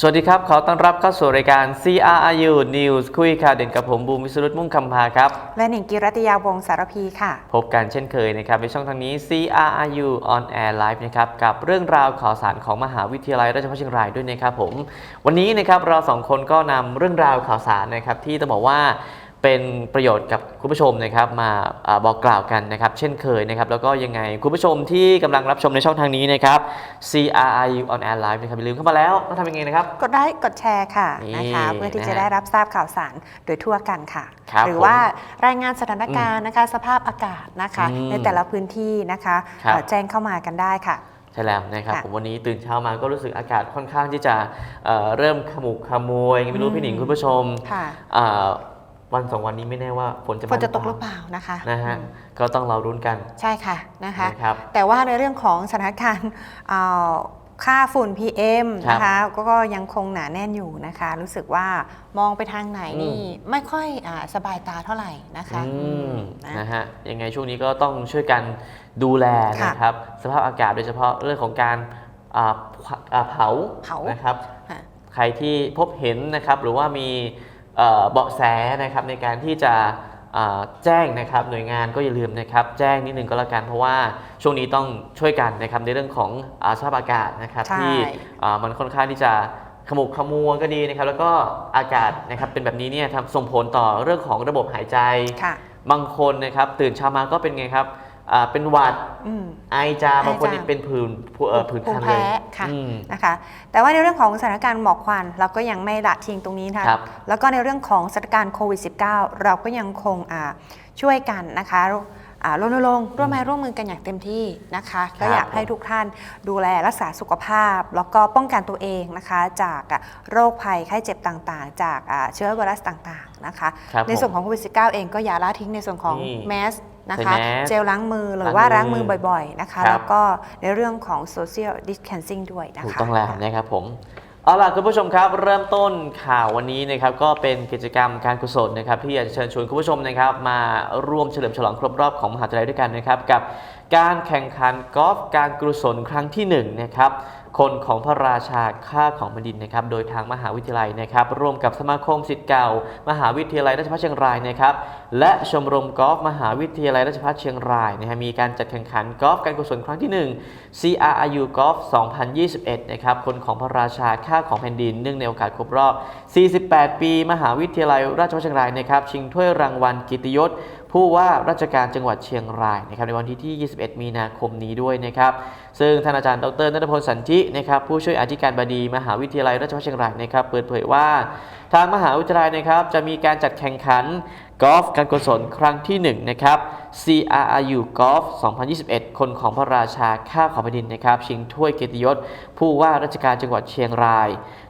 สวัสดีครับ ขอต้อนรับเข้าสู่รายการ CRRU News คุยข่าวเด่นกับผมบูมวิสรุตมุ่งคำพาครับ และหนิงกิรัตยาวงศ์สารพีค่ะ พบกันเช่นเคยนะครับในช่องทางนี้ CRRU on air live นะครับกับเรื่องราวข่าวสารของมหาวิทยาลัยราชภัฏเชียงรายด้วยนะครับผม วันนี้นะครับเราสองคนก็นำเรื่องราวข่าวสารนะครับที่ต้องบอกว่า เป็นประโยชน์กับคุณผู้ชมนะครับมาอาบอกกล่าวกันนะครับ เช่นเคยนะครับ แล้วก็ยังไงคุณผู้ชมที่กำลังรับชมในช่องทางนี้นะครับ CRRU on air live นะครับอย่าลืมเข้ามาแล้วต้องทำยังไงนะครับ กดไลค์กดแชร์ค่ะนี่นะคะเพื่อที่นะจะฮะได้รับทราบข่าวสารโดยทั่วกันค่ะครับหรือผมว่ารายงานสถานการณ์นะคะ สภาพอากาศนะคะอืมในแต่ละพื้นที่นะคะครับเอ่อแจ้งเข้ามากันได้ค่ะใช่แล้วนะครับค่ะผมวันนี้ตื่นเช้ามาก็รู้สึกอากาศค่อนข้างที่จะเอ่อเริ่มขมุกขมัวยังไม่รู้อืมพี่หนิงคุณผู้ชมค่ะอ่า วันสองวันนี้ไม่แน่ว่าฝนจะมาฝนจะตกหรือเปล่านะคะนะฮะอืมก็ต้องเรารุ้นกันใช่ค่ะนะคะนะครับแต่ว่าในเรื่องของสถานการณ์เอ่อค่าฝุ่น PM ครับนะคะก็ก็ยังคงหนาแน่นอยู่นะคะ รู้สึกว่ามองไปทางไหนนี่อืมไม่ค่อยอาสบายตาเท่าไหร่นะคะอืมนะนะฮะยังไงช่วงนี้ก็ต้องช่วยกันดูแลค่ะนะครับ สภาพอากาศโดยเฉพาะเรื่องของการอ่าเผาอ่าเผาเผานะครับค่ะใครที่พบเห็นนะครับหรือว่ามี เอ่อเบาะแสนะครับในการที่จะอ่าแจ้งนะครับหน่วยงานก็อย่าลืมนะครับแจ้งนิดนึงก็แล้วกันเพราะว่าช่วงนี้ต้องช่วยกันนะครับในเรื่องของอาสภาพอากาศนะครับใช่ที่อ่ามันค่อนข้างที่จะขมุกขมัวก็ดีนะครับแล้วก็อากาศนะครับเป็นแบบนี้เนี่ยทำส่งผลต่อเรื่องของระบบหายใจค่ะบางคนนะครับตื่นเช้ามาก็เป็นไงครับ อ่าเป็นหวัดอืม ไอจามบางคนไอจามนี่เป็นผื่นผื่นเอ่อผื่นภูคัมินเลยแพ้ค่ะอืม นะคะ แต่ว่าในเรื่องของสถานการณ์หมอกควันเราก็ยังไม่ละทิ้งตรงนี้นะคะครับ แล้วก็ในเรื่องของสถานการณ์โควิด -19 เราก็ยังคงอ่าช่วยกันนะคะอ่ารณรงค์ร่วมไม้ร่วมมือกันอย่างเต็มที่นะคะ ก็อยากให้ทุกท่านดูแลรักษาสุขภาพ แล้วก็ป้องกันตัวเองนะคะ จากอะโรคภัยไข้เจ็บต่างๆ จากอ่าเชื้อไวรัสต่างๆนะคะ ครับในส่วนของโควิด -19 เองก็อย่าละทิ้งในส่วนของนี่ แมส นะใส่คะแมสเจลล้างมือหรือว่าล้าล้างงมืมืออบ่อยๆนะคะครับแล้วก็ในเรื่องของ social distancing ด้วยนะคะถูกต้องแล้วนะครับผมเอาล่ะคุณผู้ชมครับ เริ่มต้นข่าววันนี้นะครับก็เป็นกิจกรรมการกุศลนะครับที่อยากจะเชิญชวนคุณผู้ชมนะครับ มาร่วมเฉลิมฉลองครบรอบของมหาวิทยาลัยด้วยกันนะครับ กับการแข่งขันกอล์ฟการกุศลครั้งที่หนึ่งนะครับ คนของพระราชาค่าของแผ่นดินนะครับ โดยทางมหาวิทยาลัยนะครับ ร่วมกับสมาคมศิษย์เก่า มหาวิทยาลัยราชภัฏเชียงรายนะครับ และชมรมกอล์ฟมหาวิทยาลัยราชภัฏเชียงรายนะฮะมีการจัดแข่งขันกอล์ฟการกุศลครั้งที่หนึ่ง CRIU Golf 2021 นะครับ คนของพระราชาค่าของแผ่นดิน เนื่องในโอกาสครบรอบ 48 ปี มหาวิทยาลัยราชภัฏเชียงรายนะครับ ชิงถ้วยรางวัลกิตติยศผู้ว่าราชการจังหวัดเชียงรายนะครับในวันที่ที่21 มีนาคมนี้ด้วยนะครับ ซึ่งท่านอาจารย์ดรนัทพลสันตินะครับผู้ช่วยอธิการบดีมหาวิทยาลัยราชภัฏเชียงรายนะครับเปิดเผยว่า ทางมหาวิทยาลัยนะครับจะมีการจัดแข่งขันกอล์ฟการกุศลครั้งที่1นะครับ CRIU Golf 2021 คนของพระราชาค่าของแผ่นดินนะครับชิงถ้วยเกียรติยศ ผู้ว่าราชการจังหวัดเชียงราย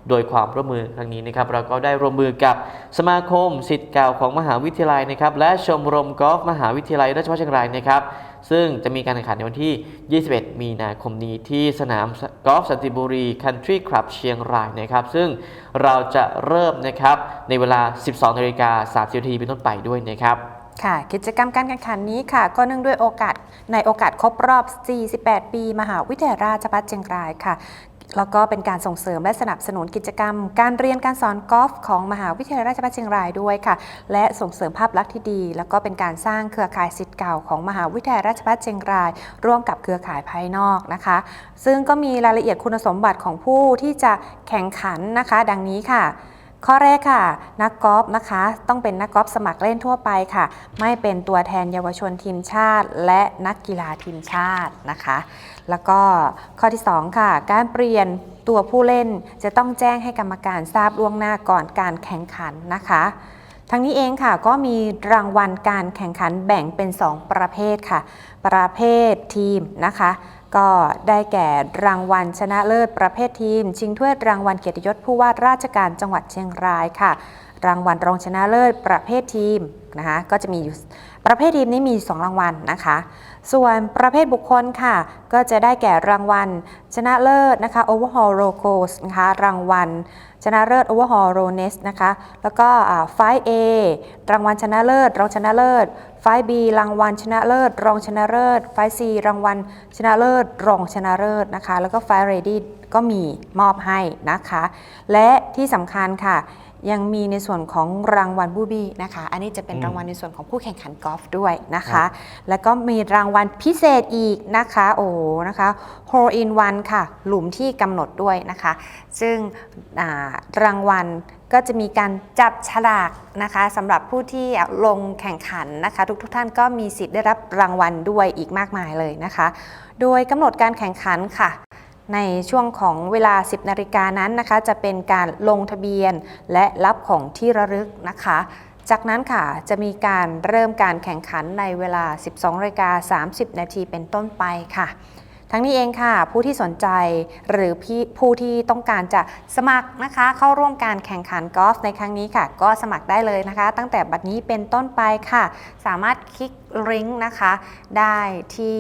โดยความร่วมมือครั้งนี้นะครับเราก็ได้ร่วมมือกับสมาคมสิทธิ์เก่าของมหาวิทยาลัยนะครับและชมรมกอล์ฟมหาวิทยาลัยราชภัฏเชียงรายนะครับ ซึ่งจะมีการแข่งขันในวันที่ 21 มีนาคมนี้ที่สนามกอล์ฟสันติบุรีคันทรีคลับเชียงรายนะครับ ซึ่งเราจะเริ่มนะครับในเวลา 12นาฬิกา30นาทีเป็นต้นไปด้วยนะครับค่ะกิจกรรมการแข่งขันนี้ค่ะ ก็เนื่องด้วยโอกาสในโอกาสครบรอบ 48 ปี มหาวิทยาลัยราชภัฏเชียงรายค่ะ แล้วก็เป็นการส่งเสริมและสนับสนุนกิจกรรม การเรียนการสอนกอล์ฟของมหาวิทยาลัยราชภัฏเชียงรายด้วยค่ะ และส่งเสริมภาพลักษณ์ที่ดี แล้วก็เป็นการสร้างเครือข่ายสิทธิ์เก่าของมหาวิทยาลัยราชภัฏเชียงราย ร่วมกับเครือข่ายภายนอกนะคะ ซึ่งก็มีรายละเอียดคุณสมบัติของผู้ที่จะแข่งขันนะคะ ดังนี้ค่ะข้อแรกค่ะ นักกอล์ฟนะคะ ต้องเป็นนักกอล์ฟสมัครเล่นทั่วไปค่ะ ไม่เป็นตัวแทนเยาวชนทีมชาติ และนักกีฬาทีมชาตินะคะ แล้วก็ข้อที่ 2 ค่ะ การเปลี่ยนตัวผู้เล่นจะต้องแจ้งให้กรรมการทราบล่วงหน้าก่อนการแข่งขันนะคะทั้งนี้เองค่ะก็มีรางวัลการแข่งขันแบ่งเป็น 2 ประเภทค่ะ ประเภททีมนะคะ ก็ได้แก่รางวัลชนะเลิศประเภททีม ชิงถ้วยรางวัลเกียรติยศผู้ว่าราชการจังหวัดเชียงรายค่ะ รางวัลรองชนะเลิศประเภททีมนะคะก็จะมีอยู่ประเภททีมนี้มี 2 รางวัลนะคะ ส่วนประเภทบุคคลค่ะ ก็จะได้แก่รางวัล ชนะเลิศนะคะ Overhaul r o c o s นะคะรางวัล ชนะเลิศ Overhaul r o n e s นะคะแล้วก็ไฟ A รางวัลชนะเลิศ รองชนะเลิศไฟ B รางวัลชนะเลิศ รองชนะเลิศไฟ C รางวัลชนะเลิศ รองชนะเลิศนะคะ แล้วก็ไฟ Ready ก็มีมอบให้นะคะ และที่สำคัญค่ะ ยังมีในส่วนของรางวัลบูบี้นะคะ อันนี้จะเป็นอืมรางวัลในส่วนของผู้แข่งขันกอล์ฟด้วยนะครัคะบแล้วก็มีรางวัลพิเศษอีกนะคะ โอ้โหนะคะ hole in one ค่ะ หลุมที่กำหนดด้วยนะคะ ซึ่งอ่ารางวัลก็จะมีการจับฉลากนะคะสำหรับผู้ที่ลงแข่งขันนะคะ ทุกทุกๆท่านก็มีสิทธิ์ได้รับรางวัลด้วยอีกมากมายเลยนะคะ โดยกำหนดการแข่งขันค่ะ ในช่วงของเวลา 10 นาฬิกานั้นนะคะ จะเป็นการลงทะเบียนและรับของที่ระลึกนะคะ จากนั้นค่ะจะมีการเริ่มการแข่งขันในเวลา 12นาฬิกา30 นาทีเป็นต้นไปค่ะ ทั้งนี้เองค่ะ ผู้ที่สนใจหรือผู้ที่ต้องการจะสมัครนะคะ เข้าร่วมการแข่งขันกอล์ฟในครั้งนี้ค่ะ ก็สมัครได้เลยนะคะ ตั้งแต่บัดนี้เป็นต้นไปค่ะ สามารถคลิกลิงก์นะคะ ได้ที่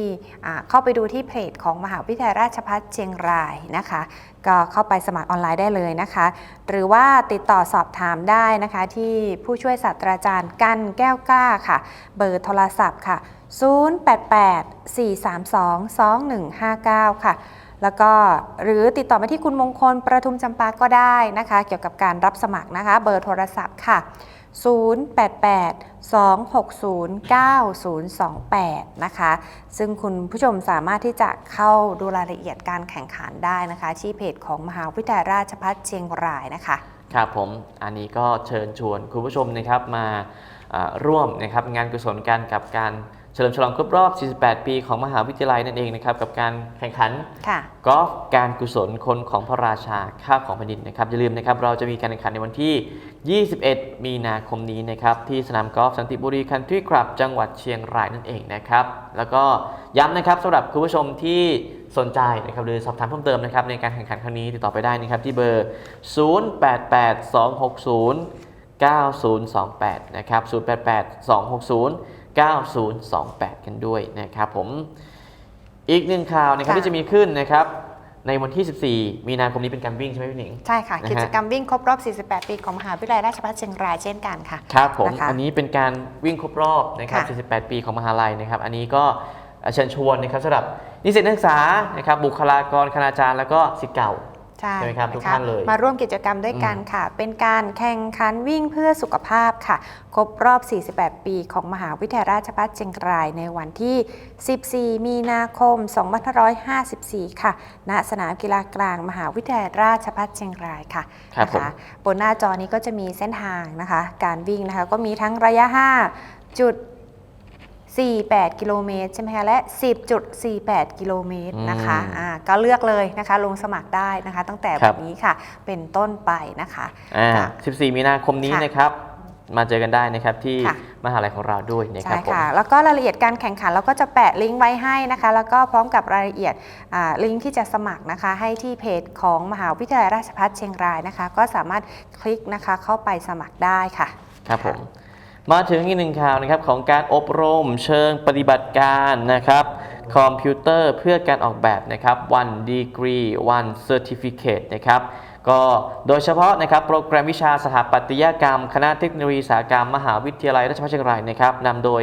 เข้าไปดูที่เพจของมหาวิทยาลัยราชภัฏเชียงรายนะคะ ก็เข้าไปสมัครออนไลน์ได้เลยนะคะ หรือว่าติดต่อสอบถามได้นะคะ ที่ผู้ช่วยศาสตราจารย์กันแก้วกล้าค่ะ เบอร์โทรศัพท์ค่ะ 088-432-2159 ค่ะ แล้วก็หรือติดต่อมาที่คุณมงคลประทุมจำปาก็ได้นะคะ เกี่ยวกับการรับสมัครนะคะ เบอร์โทรศัพท์ค่ะ 088-260-9028 นะคะ ซึ่งคุณผู้ชมสามารถที่จะเข้าดูรายละเอียดการแข่งขันได้นะคะ ที่เพจของมหาวิทยาลัยราชภัฏเชียงรายนะคะ ครับผม อันนี้ก็เชิญชวนคุณผู้ชมนะครับมาอ่าร่วมนะครับงานกุศลกันกับการ ฉลิมฉลองครบรอบ 48 ปีของมหาวิทยาลัยนั่นเองนะครับกับการแข่งขันค่ะกอล์ฟการกุศลคนของพระราชาข้าของแผ่นดินนะครับอย่าลืมนะครับเราจะมีการแข่งขันในวันที่ 21 มีนาคมนี้นะครับที่สนามกอล์ฟสันติบุรีคันทรีคลับ จังหวัดเชียงรายนั่นเองนะครับแล้วก็ย้ำนะครับสำหรับคุณผู้ชมที่สนใจนะครับหรือสอบถามเพิ่มเติมนะครับในการแข่งขันครั้งนี้ติดต่อไปได้นะครับที่เบอร์ 0882609028 นะครับ 0882609028 กันด้วยนะครับผมอีกหนึ่งข่าวนะครับค่ะที่จะมีขึ้นนะครับในวันที่ 14 มีนาคมนี้เป็นการวิ่งใช่ไหมพี่หนิง ใช่ค่ะนะฮะกิจกรรมวิ่งครบรอบ 48 ปีของมหาวิทยาลัยราชภัฏเชียงรายเช่นกันค่ะ ครับผมนะคะอันนี้เป็นการวิ่งครบรอบนะครับค่ะ48 ปีของมหาลัยนะครับ อันนี้ก็เชิญชวนนะครับสำหรับนิสิตนักศึกษานะครับบุคลากรคณาจารย์แล้วก็ศิษย์เก่า ใช่ใช่ไหมครับทุกะะท่านเลย มาร่วมกิจกรรมด้วยกันค่ะ เป็นการแข่งขันวิ่งเพื่อสุขภาพค่ะ ครบรอบ 48 ปีของมหาวิทยาลัยราชภัฏเชียงรายในวันที่ 14 มีนาคม 2554 ค่ะ ณ สนามกีฬากลางมหาวิทยาลัยราชภัฏเชียงรายค่ะครับนะผมคะบนหน้าจอนี้ก็จะมีเส้นทางนะคะ การวิ่งนะคะก็มีทั้งระยะ 5 จุด 48 กิโลเมตรใช่ไหมคะ และ 10.48 กิโลเมตรนะคะอืมอ่าก็เลือกเลยนะคะ ลงสมัครได้นะคะ ตั้งแต่ครัแบบบนี้ค่ะ เป็นต้นไปนะคะ อ่าค่ะ14 มีนาคมนี้ค่ะนะครับ มาเจอกันได้นะครับที่ค่ะ มหาลัยของเราด้วยนะคใช่รับผม ค่ะ แล้วก็รายละเอียดการแข่งขันเราก็จะแปะลิงก์ไว้ให้นะคะ แล้วก็พร้อมกับรายละเอียดอ่าลิงก์ที่จะสมัครนะคะ ให้ที่เพจของมหาวิทยาลัยราชภัฏเชียงรายนะคะ ก็สามารถคลิกนะคะเข้าไปสมัครได้ค่ะ ครับผม มาถึงอีกหนึ่งข่าวนะครับของการอบรมเชิงปฏิบัติการนะครับคอมพิวเตอร์เพื่อการออกแบบนะครับ one degree one certificate นะครับก็โดยเฉพาะนะครับโปรแกรมวิชาสถาปัตยกรรม คณะเทคโนโลยีสาหกรรม มหาวิทยาลัยราชภัฏเชียงรายนะครับนำโดย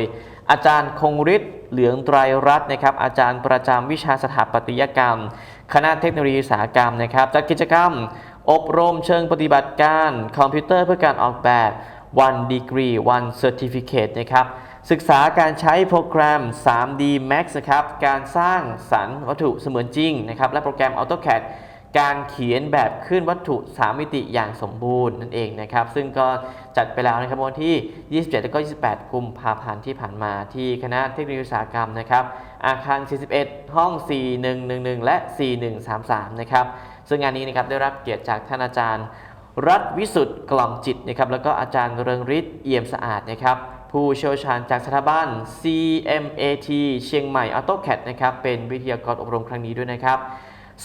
อาจารย์คงฤทธิ์เหลืองไตรรัตน์นะครับอาจารย์ประจำวิชาสถาปัตยกรรม คณะเทคโนโลยีสาหกรรมนะครับจัดกิจกรรม อบรมเชิงปฏิบัติการ คอมพิวเตอร์เพื่อการออกแบบ one degree one certificate นะครับ ศึกษาการใช้โปรแกรม 3D Max นะครับ การสร้างสรรค์วัตถุเสมือนจริงนะครับ และโปรแกรม AutoCAD การเขียนแบบขึ้นวัตถุ 3 มิติอย่างสมบูรณ์นั่นเองนะครับ ซึ่งก็จัดไปแล้วนะครับวันที่ 27 และก็ 28 กุมภาพันธ์ที่ผ่านมาที่คณะเทคโนโลยีอุตสาหกรรมนะครับ อาคาร 41 ห้อง 4111 และ 4133 นะครับ ซึ่งงานนี้นะครับได้รับเกียรติจากท่านอาจารย์ รัฐวิสุทธ์กล่อมจิตนะครับแล้วก็อาจารย์เริงฤทธิ์เอี่ยมสะอาดนะครับผู้เชี่ยวชาญจากสถาบัน CMAT เชียงใหม่ AutoCAD นะครับเป็นวิทยากรอบรมครั้งนี้ด้วยนะครับ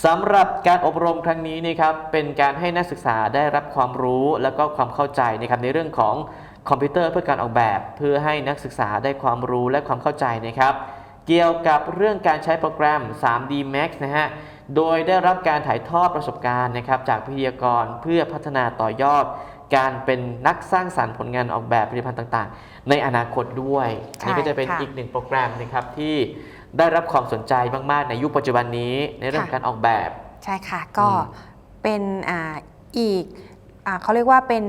สำหรับการอบรมครั้งนี้นะครับเป็นการให้นักศึกษาได้รับความรู้และก็ความเข้าใจนะครับในเรื่องของคอมพิวเตอร์เพื่อการออกแบบ เพื่อให้นักศึกษาได้ความรู้และความเข้าใจนะครับ เกี่ยวกับเรื่องการใช้โปรแกรม 3D Max นะฮะ โดยได้รับการถ่ายทอดประสบการณ์นะครับจากวิทยากรเพื่อพัฒนาต่อยอด การเป็นนักสร้างสรรค์ผลงานออกแบบผลิตภัณฑ์ต่าง ๆ ในอนาคตด้วยใช่อันนี้ก็จะเป็นค่ะอีกหนึ่งโปรแกรมนะครับที่ได้รับความสนใจมากๆในยุคปัจจุบันนี้ในเรื่องของการออกแบบ ใช่ค่ะก็อืมเป็นอ่าอีกอาเขาเรียกว่าเป็น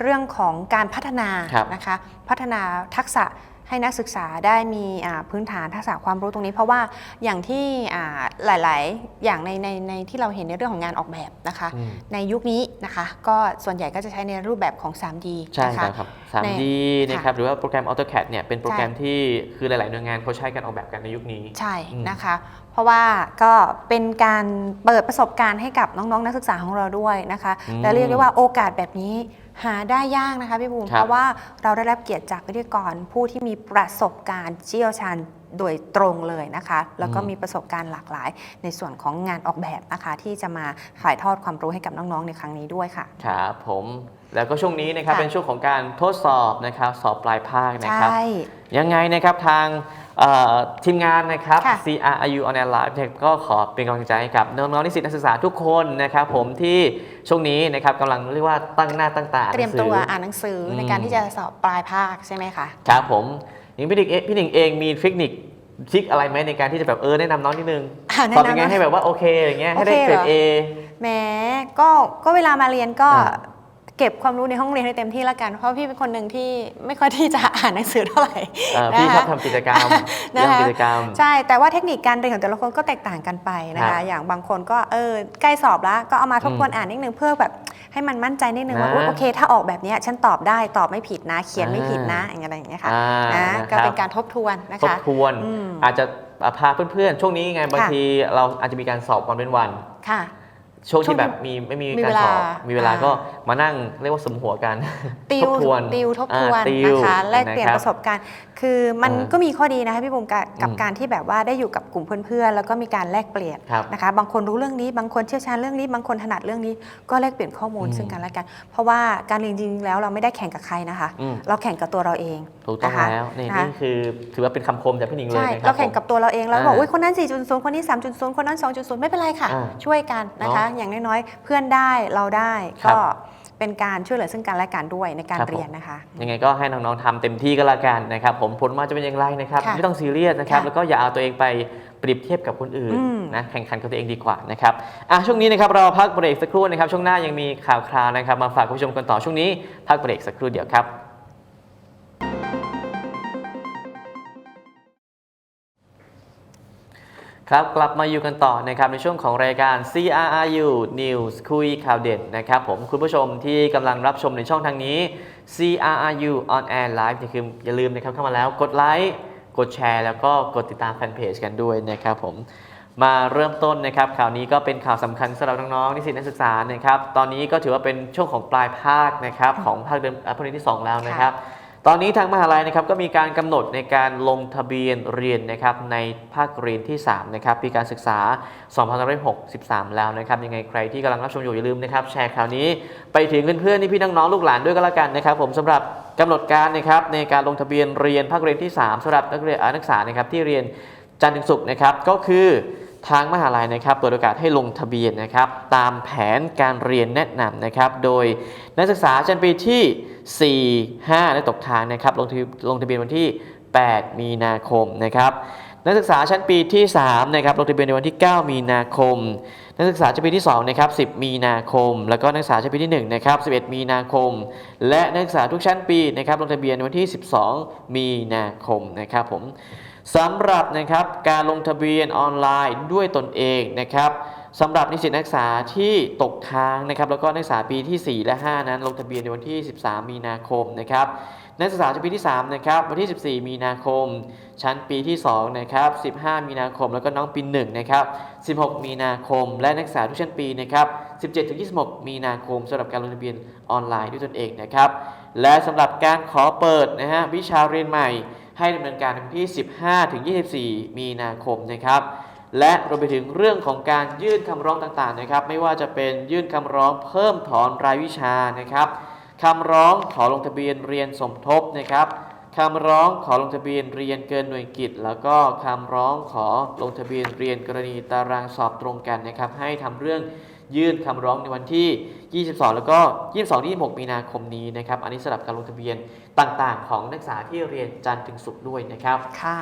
เรื่องของการพัฒนาครับนะคะพัฒนาทักษะ ให้นักศึกษาได้มีอ่าพื้นฐานทักษะความรู้ตรงนี้ เพราะว่าอย่างที่อ่าหลาย ๆ อย่างในในในที่เราเห็นในเรื่องของงานออกแบบนะคะอืมในยุคนี้นะคะก็ส่วนใหญ่ก็จะใช้ในรูปแบบของ 3D ใช่นะคะครับ 3D ในนะครับหรือว่าโปรแกรม AutoCAD เนี่ยเป็นโปรแกรมใช่ที่คือหลาย ๆ หน่วยงานเขาใช้กันออกแบบกันในยุคนี้ใช่อืมนะคะเพราะว่าก็เป็นการเปิดประสบการณ์ให้กับน้อง ๆ นักศึกษาของเราด้วยนะคะอืมและเรียกได้ว่าโอกาสแบบนี้ หาได้ยากนะคะพี่บูมครับ เพราะว่าเราได้รับเกียรติจากวิทยากรผู้ที่มีประสบการณ์เชี่ยวชาญโดยตรงเลยนะคะ แล้วก็มีประสบการณ์หลากหลาย ในส่วนของงานออกแบบนะคะ ที่จะมาถ่ายทอดความรู้ให้กับน้องๆ ในครั้งนี้ด้วยค่ะ ครับผมแล้วก็ช่วงนี้นะครับค่ะ เป็นช่วงของการทดสอบนะครับสอบปลายภาคนะใชครับ่ ยังไงนะครับทางเอ่อทีมงานนะครับ ค่ะ CRIU on Air Live เนี่ยก็ขอเป็นกำลังใจให้กับน้องๆนิสิตนักศึกษาทุกคนนะครับผมที่ช่วงนี้นะครับกำลังเรียกว่าตั้งหน้าตั้งตาเตรียมหนังสืตัวอ่านหนังสืออมในการที่จะสอบปลายภาคใช่ไหมคะ ครับผมอย่างพี่หนิงเองพี่หนิงเองมีเทคนิคทริคอะไรไหมในการที่จะแบบเออแนะนำน้องนิดนึงอ่าแนะสนำอบยังไงให้แบบว่าโอเคอย่างเงี้ยให้ได้โอเคเกรดเหรอเอแหม้ก็ก็เวลามาเรียนก็อ่า เก็บความรู้ในห้องเรียนให้เต็มที่ละกัน เพราะพี่เป็นคนหนึ่งที่ไม่ค่อยที่จะอ่านหนังสือเท่าไหร่เอ่อพี่นะชอบคะทำกิจกรรมนะเรื่องคะกิจกรรม ใช่ แต่ว่าเทคนิคการเรียนของแต่ละคนก็แตกต่างกันไปนะครัคะบอย่างบางคนก็เออใกล้สอบแล้วก็เอามาทบทวนอืมอ่านนิดนึงเพื่อแบบให้มันมั่นใจนิดนึงว่านะอุ๊ยโอเค ถ้าออกแบบเนี้ยฉันตอบได้ตอบไม่ผิดนะ เขียนไม่ผิดนะอย่างเงี้ยอะไรอย่างเงี้ยค่ะอ่านะนะครับก็เป็นการทบทวนนะทบคะทวนอืมอาจจะพาเพื่อนๆ ช่วงนี้ไงบางค่ะทีเราอาจจะมีการสอบวันเป็นวัน ค่ะ ช่วงช่วที่งแบบมีไม่มีมีการเวลาสอบมีเวลาอ่าก็มานั่งเรียกว่าสมหัวกันติทวบทวนติวทบทวนอ่าติวนะคะแลกเปลี่ยนคบประสบการณ์ คือมันอ่าก็มีข้อดีนะคะพี่บุ๋มกับกับอืมการที่แบบว่าได้อยู่กับกลุ่มเพื่อนๆแล้วก็มีการแลกเปลี่ยนครับนะคะ บางคนรู้เรื่องนี้ บางคนเชี่ยวชาญเรื่องนี้ บางคนถนัดเรื่องนี้ ก็แลกเปลี่ยนข้อมูลอืมซึ่งกันและกัน เพราะว่าการเรียนจริงๆแล้วเราไม่ได้แข่งกับใครนะคะอืมเราแข่งกับตัวเราเองถูกต้องนะคะแล้วนี่นะคะนี่คือถือว่าเป็นคำคมจากพี่หนิงเลยใช่นะครับเราแข่งกับตัวเราเองแล้วอ่าบอกว่าคนนั้น 4.0 คนนี้ 3.0 คนนั้น 2.0 ไม่เป็นไรค่ะอ่าช่วยกันนะคะเนาะอย่างน้อยๆเพื่อนได้เราได้ครับก็ เป็นการช่วยเหลือซึ่งกันและกันด้วยในการครับผม เรียนนะคะ ยังไงก็ให้น้องๆทำเต็มที่ก็แล้วกันนะครับผมผลมาจะเป็นอย่างไรนะครับ ค่ะไม่ต้องซีเรียสนะครับ ค่ะแล้วก็อย่าเอาตัวเองไปเปรียบเทียบกับคนอื่นอืม นะแข่งขันกับตัวเองดีกว่านะครับอะช่วงนี้นะครับเราพักเบรกสักครู่นะครับช่วงหน้ายังมีข่าวคราวนะครับมาฝากคุณผู้ชมกันต่อช่วงนี้พักเบรกสักครู่เดียวครับ ครับกลับมาอยู่กันต่อนะครับในช่วงของรายการ CRRU News คุยข่าวเด่นนะครับผมคุณผู้ชมที่กำลังรับชมในช่องทางนี้ CRRU on air live นี่คืออย่าลืมนะครับเข้ามาแล้วกดไลค์กดแชร์แล้วก็กดติดตามแฟนเพจกันด้วยนะครับผมมาเริ่มต้นนะครับข่าวนี้ก็เป็นข่าวสำคัญสำหรับน้องๆนิสิตนักศึกษานะครับตอนนี้ก็ถือว่าเป็นช่วงของปลายภาคนะครับของภาคเดือนภาคเรียนที่สองแล้วนะครับ ตอนนี้ทางมหาลัยนะครับก็มีการกำหนดในการลงทะเบียนเรียนนะครับในภาคเรียนที่3นะครับปีการศึกษา 2563 แล้วนะครับยังไงใครที่กำลังรับชมอยู่อย่าลืมนะครับแชร์ข่าวนี้ไปถึงเพื่อนๆที่พี่น้องๆลูกหลานด้วยก็แล้วกันนะครับ ผมสำหรับกำหนดการนะครับในการลงทะเบียนเรียนภาคเรียนที่ 3สำหรับนักเรียนนักศึกษานะครับที่เรียนจันทร์ถึงศุกร์นะครับก็คือทางมหาลัยนะครับเปิดโอกาสให้ลงทะเบียนนะครับตามแผนการเรียนแนะนำนะครับโดยนักศึกษาชั้นปีที่ 4 5 และตกค้างนะครับ ลงทะเบียนลงทะเบียนวันที่ 8 มีนาคมนะครับนักศึกษาชั้นปีที่3นะครับลงทะเบียนในวันที่ 9 มีนาคม นักศึกษาชั้นปีที่2นะครับ10 มีนาคม แล้วก็นักศึกษาชั้นปีที่1นะครับ11 มีนาคม และนักศึกษาทุกชั้นปีนะครับลงทะเบียนในวันที่ 12 มีนาคมนะครับผมสำหรับนะครับการลงทะเบียนออนไลน์ด้วยตนเองนะครับ สำหรับนิสิตนักศึกษาที่ตกค้างนะครับแล้วก็นักศึกษาปีที่ 4 และ 5 นั้น ลงทะเบียนในวันที่ 13 มีนาคมนะครับนักศึกษาชั้นปีที่3นะครับวันที่ 14 มีนาคม ชั้นปีที่2นะครับ15 มีนาคม แล้วก็น้องปี1นะครับ16 มีนาคม และนักศึกษาทุกชั้นปีนะครับ17-26 มีนาคมสำหรับการลงทะเบียนออนไลน์ด้วยตนเองนะครับและสำหรับการขอเปิดนะฮะวิชาเรียนใหม่ ให้ดำเนินการในวันที่ 15-24 มีนาคมนะครับ และรวมไปถึงเรื่องของการยื่นคำร้องต่างๆนะครับ ไม่ว่าจะเป็นยื่นคำร้องเพิ่มถอนรายวิชานะครับคำร้องขอลงทะเบียนเรียนสมทบนะครับคำร้องขอลงทะเบียนเรียนเกินหน่วยกิจ แล้วก็คำร้องขอลงทะเบียนเรียนกรณีตารางสอบตรงกันนะครับ ให้ทำเรื่อง ยื่นคำร้องในวันที่ 22 แล้วก็ 22-26 มีนาคมนี้นะครับ อันนี้สำหรับการลงทะเบียนต่างๆ ของนักศึกษาที่เรียนจันทร์ถึงศุกร์ด้วยนะครับ ค่ะ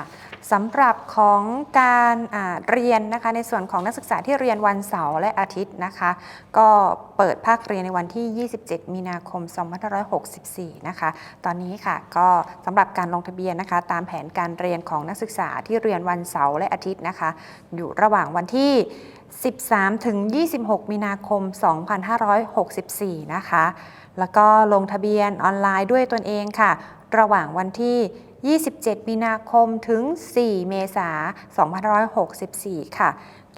สำหรับของการเรียนนะคะในส่วนของนักศึกษาที่เรียนวันเสาร์และอาทิตย์นะคะ ก็เปิดภาคเรียนในวันที่ 27 มีนาคม 2564 นะคะ ตอนนี้ค่ะก็สำหรับการลงทะเบียนนะคะ ตามแผนการเรียนของนักศึกษาที่เรียนวันเสาร์และอาทิตย์นะคะ อยู่ระหว่างวันที่ 13 ถึง 26 มีนาคม 2564 นะคะ แล้วก็ลงทะเบียนออนไลน์ด้วยตนเองค่ะ ระหว่างวันที่ 27 มีนาคมถึง 4 เมษายน 2564 ค่ะ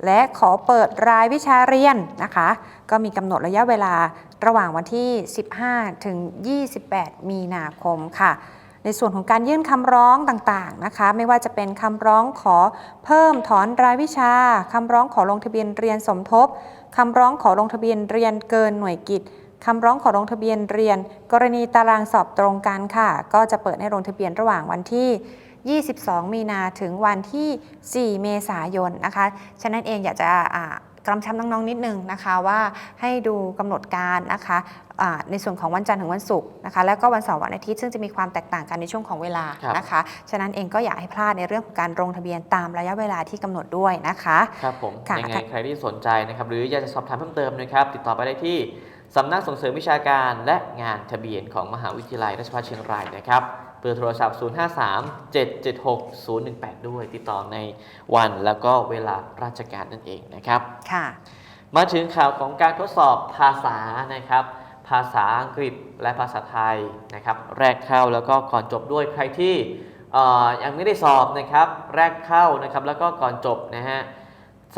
และขอเปิดรายวิชาเรียนนะคะ ก็มีกำหนดระยะเวลาระหว่างวันที่ 15 ถึง 28 มีนาคมค่ะ ในส่วนของการยื่นคำร้องต่างๆนะคะ ไม่ว่าจะเป็นคำร้องขอเพิ่มถอนรายวิชาคำร้องขอลงทะเบียนเรียนสมทบคำร้องขอลงทะเบียนเรียนเกินหน่วยกิจคำร้องขอลงทะเบียนเรียน กรณีตารางสอบตรงกันค่ะ ก็จะเปิดให้ลงทะเบียนระหว่างวันที่ 22 มีนาถึงวันที่ 4 เมษายนนะคะ ฉะนั้นเองอยากจะอ่ากำชับน้องๆนิดนึงนะคะว่าให้ดูกำหนดการนะคะ ในส่วนของวันจันทร์ถึงวันศุกร์นะคะแล้วก็วันเสาร์วันอาทิตย์ซึ่งจะมีความแตกต่างกันในช่วงของเวลาครับนะคะฉะนั้นเองก็อยากให้พลาดในเรื่องของการลงทะเบียนตามระยะเวลาที่กำหนดด้วยนะคะครับผมค่ะยังไงใครที่สนใจนะครับหรืออยากจะสอบถามเพิ่มเติมนะครับติดต่อไปได้ที่สำนักส่งเสริมวิชาการและงานทะเบียนของมหาวิทยาลัยราชภัฏเชียงรายนะครับเบอร์โทรศัพท์ 053 776 018 ด้วย ติดต่อในวันแล้วก็เวลาราชการนั่นเองนะครับ ค่ะ มาถึงข่าวของการทดสอบภาษานะครับภาษาอังกฤษและภาษาไทยนะครับแรกเข้าแล้วก็ก่อนจบด้วยใครที่ยังไม่ได้สอบนะครับแรกเข้านะครับแล้วก็ก่อนจบนะฮะ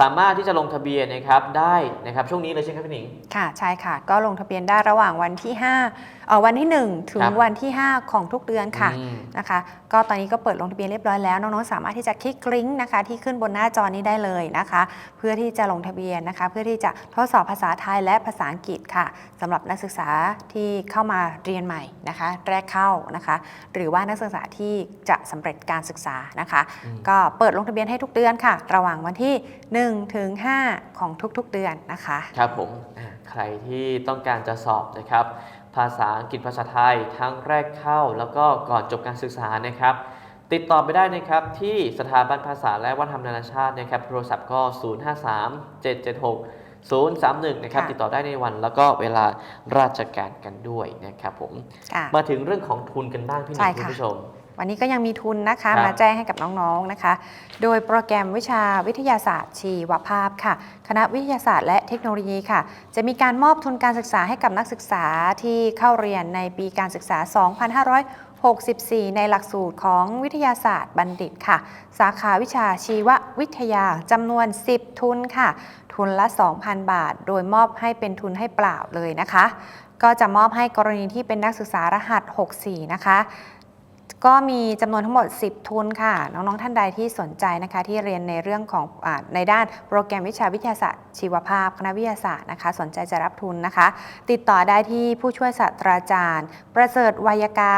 สามารถที่จะลงทะเบียนนะครับได้นะครับช่วงนี้เลยใช่ไหมครับพี่หนิง ค่ะใช่ค่ะ ก็ลงทะเบียนได้ระหว่างวันที่ 5วันที่ 1 ถึงครับวันที่ 5 ของทุกเดือนค่ะอืมนะคะก็ตอนนี้ก็เปิดลงทะเบียนเรียบร้อยแล้วน้องๆสามารถที่จะคลิกลิงก์นะคะที่ขึ้นบนหน้าจอนี้ได้เลยนะคะ เพื่อที่จะลงทะเบียนนะคะ เพื่อที่จะทดสอบภาษาไทยและภาษาอังกฤษค่ะสำหรับนักศึกษาที่เข้ามาเรียนใหม่นะคะ แรกเข้านะคะ หรือว่านักศึกษาที่จะสำเร็จการศึกษานะคะอืมก็เปิดลงทะเบียนให้ทุกเดือนค่ะ ระหว่างวันที่ 1 ถึง 5 ของทุกๆเดือนนะคะ ครับผมอ่าใครที่ต้องการจะสอบนะครับ ภาษาอังกฤษภาษาไทยทั้งแรกเข้า แล้วก็ก่อนจบการศึกษานะครับ ติดต่อไปได้นะครับที่สถาบันภาษาและวัฒนธรรมนานาชาตินะครับโทรศัพท์ก็ 053 776 031 นะครับค่ะติดต่อได้ในวันแล้วก็เวลาราชการกันด้วยนะครับผมค่ะมาถึงเรื่องของทุนกันบ้างพี่หใช่นิงค่ะคุณผู้ชม วันนี้ก็ยังมีทุนนะคะครับมาแจ้งให้กับน้องๆนะคะ โดยโปรแกรมวิชาวิทยาศาสตร์ชีวภาพค่ะ คณะวิทยาศาสตร์และเทคโนโลยีค่ะ จะมีการมอบทุนการศึกษาให้กับนักศึกษาที่เข้าเรียนในปีการศึกษา 2564 ในหลักสูตรของวิทยาศาสตร์บัณฑิตค่ะ สาขาวิชาชีววิทยาจำนวน 10 ทุนค่ะ ทุนละ 2,000 บาท โดยมอบให้เป็นทุนให้เปล่าเลยนะคะก็จะมอบให้กรณีที่เป็นนักศึกษารหัส 64 นะคะ ก็มีจำนวนทั้งหมด 10 ทุนค่ะ น้องๆท่านใดที่สนใจนะคะ ที่เรียนในเรื่องของอาในด้านโปรแกรมวิชาวิทยาศาสตร์ชีวภาพ คณะวิทยาศาสตร์นะคะ สนใจจะรับทุนนะคะ ติดต่อได้ที่ผู้ช่วยศาสตราจารย์ ประเสริฐวายกา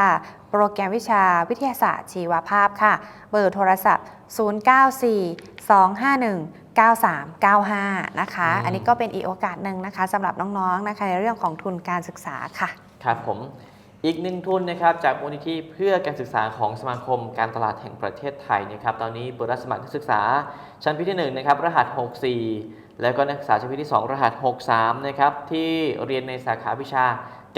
โปรแกรมวิชาวิทยาศาสตร์ชีวภาพค่ะ เบอร์โทรศัพท์ 094 251 9395 นะคะอืมอันนี้ก็เป็นอีกโอกาสหนึ่งนะคะสำหรับน้องๆนะคะในเรื่องของทุนการศึกษาค่ะ ครับผม อีกหนึ่งทุนนะครับจากมูลนิธิเพื่อการศึกษาของสมาคมการตลาดแห่งประเทศไทยนะครับตอนนี้เปิดรับสมัครนักศึกษาชั้นปีที่1นะครับรหัส 64 แล้วก็นักศึกษาชั้นปีที่ 2 รหัส 63นะครับที่เรียนในสาขาวิชา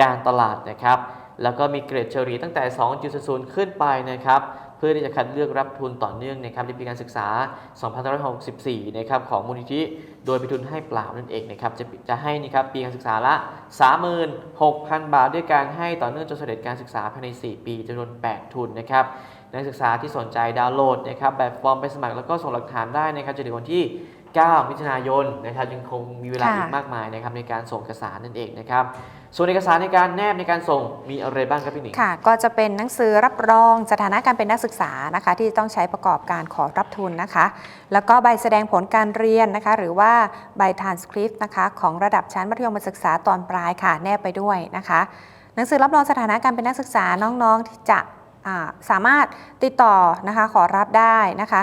การตลาดนะครับ แล้วก็มีเกรดเฉลี่ยตั้งแต่ 2.0 ขึ้นไปนะครับเพื่อที่จะคัดเลือกรับทุนต่อเนื่องนะครับในปีการศึกษา 2564 นะครับของมูลนิธิ โดยมีทุนให้เปล่านั่นเองนะครับจะจะให้นะครับปีการศึกษาละ 36,000 บาทด้วยการให้ต่อเนื่องจนเสร็จการศึกษาภายใน 4 ปีจำนวน 8 ทุนนะครับนักศึกษาที่สนใจดาวน์โหลดนะครับแบบฟอร์มไปสมัครแล้วก็ส่งหลักฐานได้นะครับจนถึงวันที่ 19มิถุนายนนะครับยังคงมีเวลาค่ะอีกมากมายนะครับในการส่งเอกสารนั่นเองนะครับส่วนเอกสารในการแนบในการส่งมีอะไรบ้างครับพี่หนิงค่ะ ก็จะเป็นหนังสือรับรองสถานะการเป็นนักศึกษานะคะ ที่ต้องใช้ประกอบการขอรับทุนนะคะ แล้วก็ใบแสดงผลการเรียนนะคะ หรือว่าใบทานสคริปต์นะคะของระดับชั้นมัธยมศึกษาตอนปลายค่ะแนบไปด้วยนะคะ หนังสือรับรองสถานะการเป็นนักศึกษาน้องๆที่จะอ่า สามารถติดต่อนะคะขอรับได้นะคะ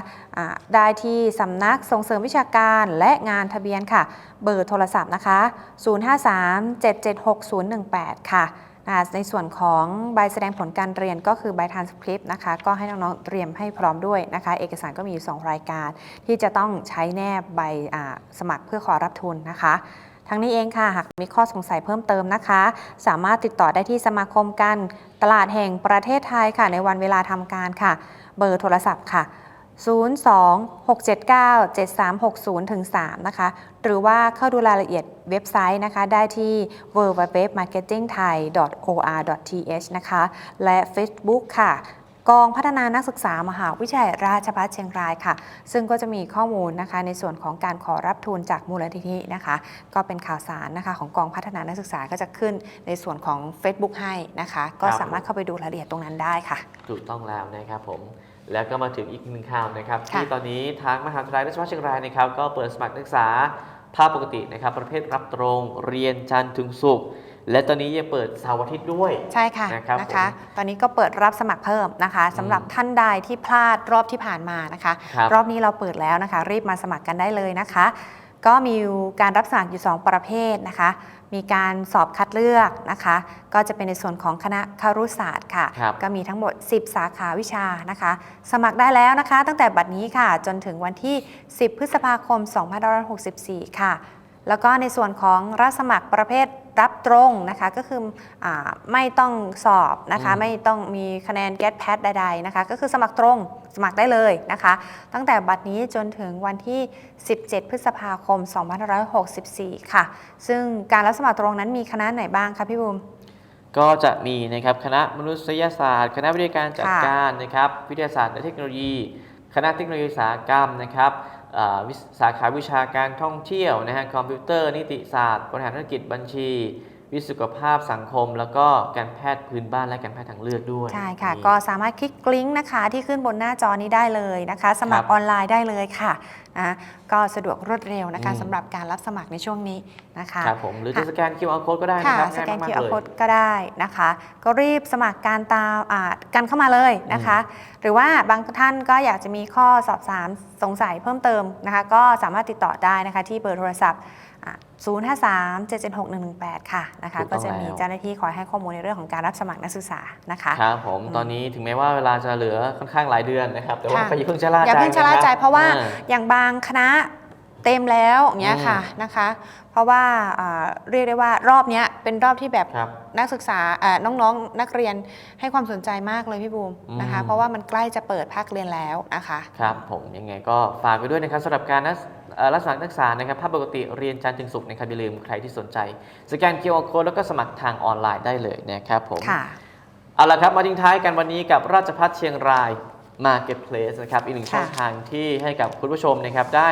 ได้ที่สำนักส่งเสริมวิชาการและงานทะเบียนค่ะ เบอร์โทรศัพท์นะคะ 053-776-018 ค่ะอ่าในส่วนของใบแสดงผลการเรียนก็คือใบทานสคริปต์นะคะ ก็ให้น้องๆเตรียมให้พร้อมด้วยนะคะ เอกสารก็มีอยู่ 2 รายการ ที่จะต้องใช้แนบใบสมัครเพื่อขอรับทุนนะคะ ทั้งนี้เองค่ะ หากมีข้อสงสัยเพิ่มเติมนะคะ สามารถติดต่อได้ที่สมาคมการตลาดแห่งประเทศไทยค่ะ ในวันเวลาทำการค่ะ เบอร์โทรศัพท์ค่ะ 02-679-7360ถึง3นะคะ หรือว่าเข้าดูรายละเอียดเว็บไซต์นะคะ ได้ที่ www.marketingthai.or.th นะคะ และ Facebook ค่ะ กองพัฒนานักศึกษามหาวิทยาลัยราชภัฏเชียงรายค่ะ ซึ่งก็จะมีข้อมูลนะคะในส่วนของการขอรับทุนจากมูลนิธินะคะ ก็เป็นข่าวสารนะคะของกองพัฒนานักศึกษาก็จะขึ้นในส่วนของ Facebook ให้นะคะ ก็สามารถเข้าไปดูรายละเอียดตรงนั้นได้ค่ะ ถูกต้องแล้วนะครับผมแล้วก็มาถึงอีกหนึ่งข่าวนะครับค่ะที่ตอนนี้ทางมหาวิทยาลัยราชภัฏเชียงรายนะครับก็เปิดสมัครนักศึกษาภาคปกตินะครับประเภทรับตรงเรียนจันทร์ถึงศุกร์ และตอนนี้ยังเปิดเสาร์อาทิตย์ด้วย ใช่ค่ะนะครับนะคะผมตอนนี้ก็เปิดรับสมัครเพิ่มนะคะสำหรับท่านใดที่พลาดรอบที่ผ่านมานะคะครับรอบนี้เราเปิดแล้วนะคะ รีบมาสมัครกันได้เลยนะคะ ก็มีการรับสมัครอยู่ 2 ประเภทนะคะ มีการสอบคัดเลือกนะคะ ก็จะเป็นในส่วนของคณะคารุศาสตร์ค่ะครับก็มีทั้งหมด 10 สาขาวิชานะคะ สมัครได้แล้วนะคะ ตั้งแต่บัดนี้ค่ะ จนถึงวันที่ 10 พฤษภาคม 2564 ค่ะ แล้วก็ในส่วนของรับสมัครประเภท รับตรงนะคะก็คืออาไม่ต้องสอบนะคะอืมไม่ต้องมีคะแนนแก t แพทใดๆนะคะก็คือสมัครตรงสมัครได้เลยนะคะ ตั้งแต่บัดนี้จนถึงวันที่ 17 พฤษภาคม 2564 ค่ะ ซึ่งการรับสมัครตรงนั้นมีคณะไหนบ้างคะพี่บูมก็จะมีนะครับคณะมนุษยศาสตร์ คณะวิทยาการจัดค่ะการนะครับวิทยาศาสตร์และเทคโนโลยี คณะเทคโนโลยีอุตสาหกรรมนะครับอ่าวิ สาขาวิชาการท่องเที่ยวนะฮะคอมพิวเตอร์นิติศาสตร์บริหารธุรกิจบัญชี วิศวสุขภาพสังคม แล้วก็การแพทย์พื้นบ้านและการแพทย์ทางเลือกด้วย ใช่ค่ะนี่ก็สามารถคลิกลิงก์นะคะ ที่ขึ้นบนหน้าจอนี้ได้เลยนะคะ สมัคครรับออนไลน์ได้เลยค่ะนะก็สะดวกรวดเร็วนะคะอืมสำหรับการรับสมัครในช่วงนี้นะคะครับผมหรือจะค่ะสแกน QR code ก็ได้นะค่ะครับสแกนง่าย QR มากๆเลย code ก็ได้นะคะ ก็รีบสมัครการตามอ่ากันเข้ามาเลยนะคะ หรือว่าบางท่านก็อยากจะมีข้อสอบถามสงสัยเพิ่มเติมนะคะ ก็สามารถติดต่อได้นะคะที่เบอร์โทรศัพท์อ่า 053 776 118 ค่ะนะคะ ถูกต้ก็องจะมีแล้ว เจ้าหน้าที่คอยให้ข้อมูลในเรื่องของการรับสมัครนักศึกษานะคะ ครับผมตอนนี้ถึงแม้ว่าเวลาจะเหลือค่อนข้างหลายเดือนนะครับ แต่ว่าค่ะ ก็อย่าเพิ่งชะล่าใจอย่าเพิ่งชะล่าใจนคบเพราะว่าอ่ อย่างบางคณะเต็มแล้วอย่างเงี้ยค่ะนะคะ เพราะว่าอ่าเรียกได้ว่ารอบเนี้ยเป็นรอบที่แบบครับนักศึกษาเอ่อน้องๆนักเรียนให้ความสนใจมากเลยพี่บูมนะคะ อืม เพราะว่ามันใกล้จะเปิดภาคเรียนแล้วนะคะ ครับผมยังไงก็ฝากไปด้วยนะครับสำหรับการนักเอ่อ รับสมัครนักศึกษานะครับภาพปกติเรียนจันทร์ถึงศุกร์นะครับอย่าลืมใครที่สนใจ สแกน QR code แล้วก็สมัครทางออนไลน์ได้เลยนะครับผมค่ะเอาละครับมาทิ้งท้ายกันวันนี้กับราชพัฒเชียงราย Marketplace นะครับอีกหนึ่งค่ะช่องทางที่ให้กับคุณผู้ชมนะครับได้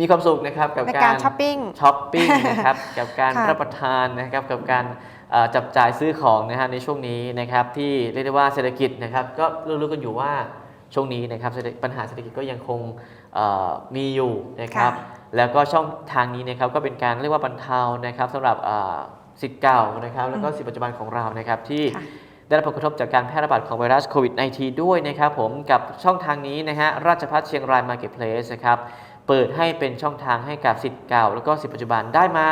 มีความสุขนะครับกับในกาการรช้อปปิ้งช้อปปิ้งนะครับกับการค่ะรับประทานนะครับกับการเอ่อจับจ่ายซื้อของนะฮะในช่วงนี้นะครับที่เรียกได้ว่าเศรษฐกิจนะครับก็รู้ๆกันอยู่ว่าช่วงนี้นะครับเศรษฐปัญหาเศรษฐกิจก็ยังคงเอ่อ มีอยู่นะครับค่ะแล้วก็ช่องทางนี้นะครับก็เป็นการเรียกว่าบรรเทานะครับสำหรับเอ่อสิทธิ์เก่านะครับแล้วก็สิทธิ์ปัจจุบันของเรานะครับที่ค่ะได้รับผลกระทบจากการแพร่ระบาดของไวรัสโควิด -19 ด้วยนะครับผมกับช่องทางนี้นะฮะราชพัฒเชียงราย Marketplace นะครับเปิดให้เป็นช่องทางให้กับสิทธิ์เก่า แล้วก็สิทธิ์ปัจจุบันได้มา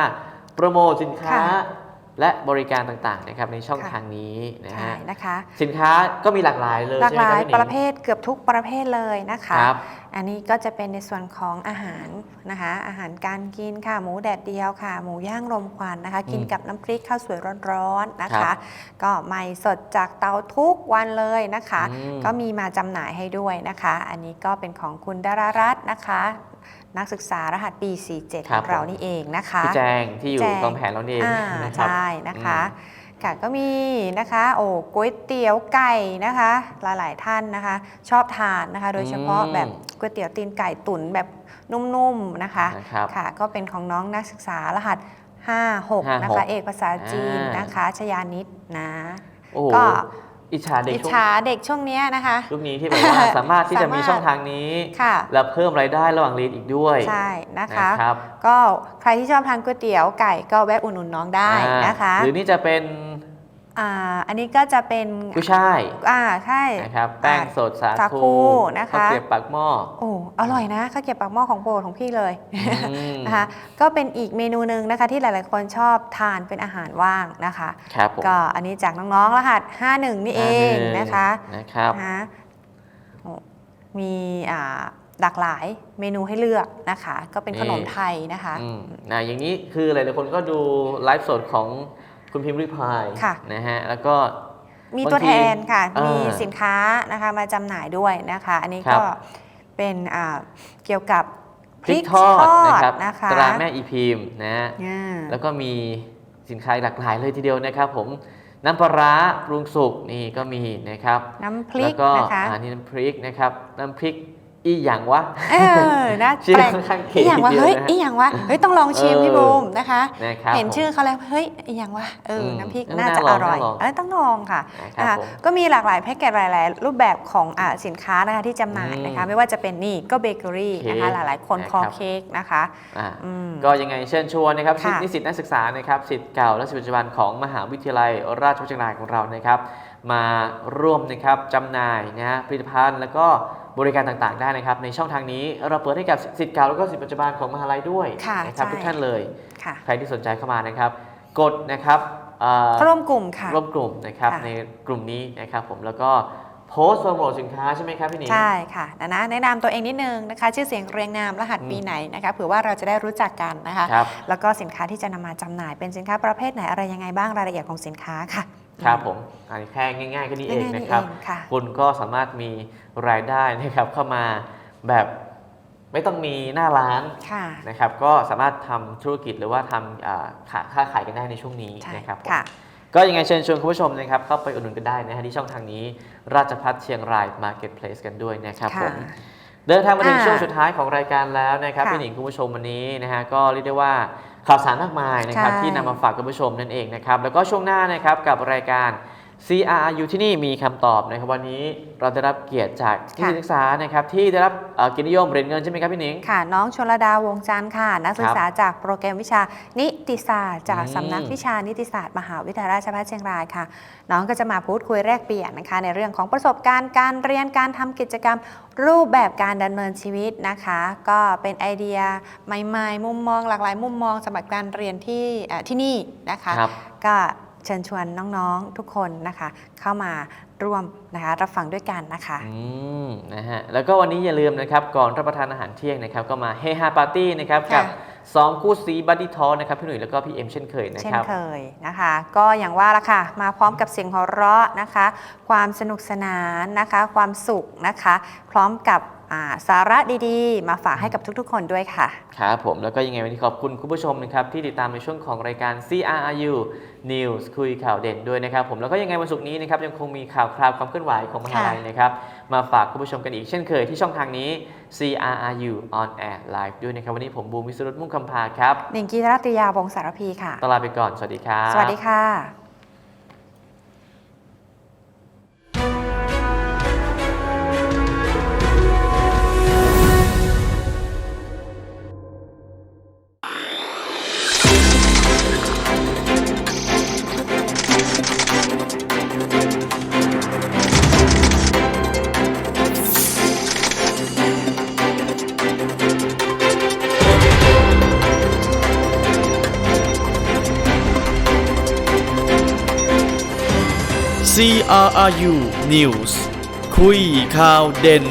โปรโมทสินค้าค่ะ และบริการต่างๆนะครับในช่องค่ะทางนี้นะใช่ฮะนะคะสินค้าก็มีหลากหลายเลยหลากใช่หไหมลาคยรับพี่หนิงประเภทเกือบทุกประเภทเลยนะคะครับอันนี้ก็จะเป็นในส่วนของอาหารนะคะอาหารการกินค่ะหมูแดดเดียวค่ะ หมูย่างลมควันนะคะ กินอืมกับน้ำพริกข้าวสวยร้อนๆนะครัคะบก็ใหม่สดจากเตาทุกวันเลยนะคะอืมก็มีมาจำหน่ายให้ด้วยนะคะ อันนี้ก็เป็นของคุณดารารัตน์นะคะ นักศึกษารหัสปี 47ครัขบองเราผมนี่เองนะคะพี่แจงที่อยู่แจงกองแผนเรานี่เองอ่านะครับ ใช่นะคะอืมค่ะก็มีนะคะโอ้ก๋วยเตี๋ยวไก่นะคะ หลายๆท่านนะคะ ชอบทานนะคะ โดยเฉพาะอืม แบบก๋วยเตี๋ยวตีนไก่ตุ๋นแบบนุ่มๆนะคะ นะครับ ค่ะก็เป็นของน้องนักศึกษารหัส 56 นะคะ 56เอกภาษาจีนอ่าน นะคะ ชยานิดนะ โอ้โหก็ อิจฉาเด็กอิจช่วงฉาเด็กช่วงเนี้ยนะคะ ยุคนี้ที่แบบว่า สามารถที่จะมีสามารถช่องทางนี้ ค่ะ และเพิ่มรายได้ระหว่างเรียนอีกด้วยใช่นะคะ นะครับก็ใครที่ชอบทานก๋วยเตี๋ยวไก่ก็แวะอุดหนุนน้องได้อ่านะคะ หรือนี่จะเป็น อ่าอันนี้ก็จะเป็นกุ้ยช่ายอ่าใช่นะครับแป้งสดสาสาคูคูนะคะข้าวเกรียบปากหม้อโอ้อร่อยนะข้าวเกรี๊ยวปากหม้อของโปรดของพี่เลยอืมนะคะก็เป็นอีกเมนูหนึ่งนะคะที่หลาย ๆ คนชอบทานเป็นอาหารว่างนะคะครับผมก็อันนี้จากน้อง ๆ รหัส 51 นี่เองนะคะนะครับนะคะโอ้มีอ่าหลากหลายเมนูให้เลือกนะคะ ก็เป็นขนมไทยนะคะอืมนะอย่างนี้คือหลายๆคนก็ดูไลฟ์สดของ คุณพิมพ์ริพายค่ะ นะฮะแล้วก็ มีบางตัวแทนค่ะทีมีอ่าสินค้านะคะมาจำหน่ายด้วยนะคะ อันนี้ครัก็บเป็นอ่าเกี่ยวกับพริกทอดนะครับนะคะตราแม่อีพิมพ์นะฮะ อ่า แล้วก็มีสินค้าหลากหลายเลยทีเดียวนะครับ ผมน้ำปลาร้าปรุงสุกนี่ก็มีนะครับน้ำพริแล้กวก็นะคะอันนี้น้ำพริกนะครับน้ำพริก อีหยังวะ เออนะชื่อแปลกค่อนข้างเก๋อีหยังวะ ทีเดียวเฮ้ยนะฮะอีหยังวะ เฮ้ย ต้องลองชิมเออพี่บูมนะคะ นะครับเห็นผมชื่อเขาแล้ว เฮ้ย อีหยังวะ เอออมน้ำพริกเออน่าน่าจะลอองร่อยน่าลอง เอ้ยต้องลองค่ะนะครับนะคะผม ก็มีหลากหลายแพ็กเกจหลาย ๆ รูปแบบของอ่าสินค้านะคะที่จำหน่ายนะคะ อืมไม่ว่าจะเป็นนี่ก็เบเกอรี่นะคะ เค้กหลาย ๆ คนนะครับคอเค้กนะคะ อ่าอืม ก็ยังไงเชิญชวนนะครับค่ะ นิสิตนักศึกษานะครับสิทธิ์เก่าและสิทธิ์ปัจจุบันของมหาวิทยาลัยราชวิทยาลัยของเรานะครับ มาร่วมนะครับจำหน่ายนะฮะผลิตภัณฑ์ แล้วก็บริการต่างๆ ได้นะครับ ในช่องทางนี้เราเปิดให้กับสิทธิ์เก่าแล้วก็สิทธิ์ปัจจุบันของมหาลัยด้วยค่ะนะครับใช่ทุกท่านเลยค่ะ ใครที่สนใจเข้ามานะครับ กดนะครับเอ่อ เข้าร่วมกลุ่มค่ะ ร่วมกลุ่มนะครับค่ะ ในกลุ่มนี้นะครับผมแล้วก็โพสต์โปรโมทสินค้าใช่ไหมครับพี่หนิง ใช่ค่ะนะนะแนะนำตัวเองนิดนึงนะคะ ชื่อเสียงเรียงนามรหัสอืม ปีไหนนะคะเผื่อว่าเราจะได้รู้จักกันนะคะ ครับ แล้วก็สินค้าที่จะนำมาจำหน่ายเป็นสินค้าประเภทไหนอะไรยังไงบ้างรายละเอียดของสินค้าค่ะ ครับผมอันนี้แค่ง่ายๆก็นี่เองง่ายๆนะครับเองค่ะคุณก็สามารถมีรายได้นะครับเข้ามาแบบไม่ต้องมีหน้าร้านค่ะนะครับ ก็สามารถทำธุรกิจหรือว่าทำอ่าขาค้าขายกันได้ในช่วงนี้ใช่นะครับผมค่ะก็ยังไงเชิญชวนคุณผู้ชมนะครับเข้าไปอุดหนุนกันได้นะฮะที่ช่องทางนี้ ราชพัฒเชียงราย Marketplace กันด้วยนะครับค่ะผมเดินทางมาถึงอ่าช่วงสุดท้ายของรายการแล้วนะครับค่ะพี่หนิงคุณผู้ชมวันนี้นะฮะก็เรียกได้ว่า ข่าวสารมากมายนะครับใช่ที่นำมาฝากคุณผู้ชมนั่นเองนะครับแล้วก็ช่วงหน้านะครับกับรายการ CRU ที่นี่มีคำตอบนะครับวันนี้เราได้รับเกียรติจากนิสิตศึกษานะครับที่ได้รับเอ่อเกียรตินิยมเหรียญเงินใช่ไหมครับพี่หนิงค่ะ น้องชลดาวงจันทร์ค่ะ นักศึกษาจากโปรแกรมวิชานิติศาสตร์จากอืมสำนักวิชานิติศาสตร์มหาวิทยาลัยราชภัฏเชียงรายค่ะ น้องก็จะมาพูดคุยแลกเปลี่ยนนะคะ ในเรื่องของประสบการณ์การเรียนการทำกิจกรรมรูปแบบการดำเนินชีวิตนะคะ ก็เป็นไอเดียใหม่ๆ มุมมองหลากหลาย มุมมองสำหรับการเรียนที่เอ่อที่นี่นะคะครับก็ เชิญชวนน้องๆทุกคนนะคะ เข้ามาร่วมนะคะรับฟังด้วยกันนะคะอืมนะฮะแล้วก็วันนี้อย่าลืมนะครับก่อนรับประทานอาหารเที่ยงนะครับ ก็มาเฮฮาปาร์ตี้นะครับค่ะกับสองคู่ซีบัดดี้ทอนะครับพี่หนุ่ยแล้วก็พี่เอ็มเช่นเคยนะเช่นครับเคยนะคะ ก็อย่างว่าละค่ะ มาพร้อมกับเสียงหัวเราะนะคะ ความสนุกสนานนะคะ ความสุขนะคะ พร้อมกับอ่า สาระดีๆ มาฝากให้กับทุกๆ คนด้วยค่ะ ครับผมแล้วก็ยังไงวันนี้ขอบคุณคุณผู้ชมนะครับที่ติดตามในช่วงของรายการ CRU News คุยข่าวเด่นด้วยนะครับผมแล้วก็ยังไงวันศุกร์นี้นะครับยังคงมีข่าวคราวความเคลื่อนไหวของมหาลัยนะครับมาฝากคุณผู้ชมกันอีกเช่นเคยที่ช่องทางนี้ CRU on air live ด้วยนะครับ วันนี้ผมบูมวิสรุตมุ่งคำพาครับหนิงกีรัตยาวงศ์สารพีค่ะตองลาไปก่อน สวัสดีครับ สวัสดีค่ะ CRRU News คุยข่าวเด่น